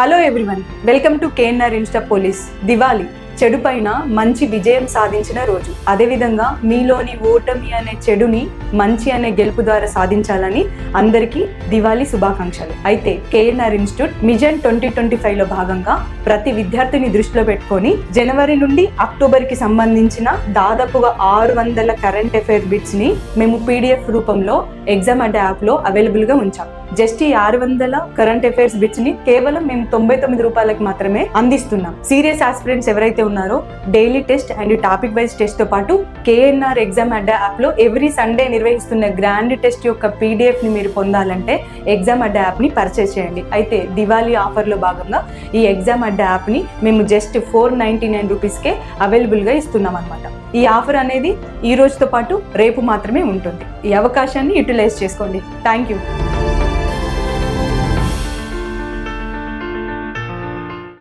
Hello everyone, welcome to KNR Insta Police Diwali చెడు పైన మంచి విజయం సాధించిన రోజు అదేవిధంగా మీలోని ఓటమి అనే చెడుని మంచి అనే గెలుపు ద్వారా సాధించాలని అందరికీ దివాళీ శుభాకాంక్షలు అయితే KNR institute mission twenty twenty లో భాగంగా ప్రతి విద్యార్థిని దృష్టిలో పెట్టుకొని జనవరి నుండి అక్టోబర్ కి సంబంధించిన దాదాపుగా ఆరు వందల కరెంట్ అఫైర్ ని మేము పీడిఎఫ్ రూపంలో ఎగ్జామ్ అంటే అవైలబుల్ గా ఉంచాం జస్ట్ ఈ ఆరు వందల కరెంట్ అఫైర్స్ ని కేవలం మేము తొంభై తొమ్మిది రూపాయలకు మాత్రమే అందిస్తున్నాం సీరియస్ ఆస్పిరెంట్స్ ఎవరైతే ఉన్నారో daily test and topic wise తో పాటు కేఎన్ఆర్ ఎగ్జామ్ అడ్డా యాప్లో ఎవ్రీ సండే నిర్వహిస్తున్న గ్రాండ్ టెస్ట్ యొక్క ని మీరు పొందాలంటే ఎగ్జామ్ అడ్డా యాప్ని పర్చేస్ చేయండి అయితే దివాళీ ఆఫర్లో భాగంగా ఈ ఎగ్జామ్ అడ్డా యాప్ని మేము జస్ట్ ఫోర్ నైంటీ నైన్ రూపీస్కే అవైలబుల్గా ఇస్తున్నాం అనమాట ఈ ఆఫర్ అనేది ఈ రోజుతో పాటు రేపు మాత్రమే ఉంటుంది ఈ అవకాశాన్ని యూటిలైజ్ చేసుకోండి థ్యాంక్ యూ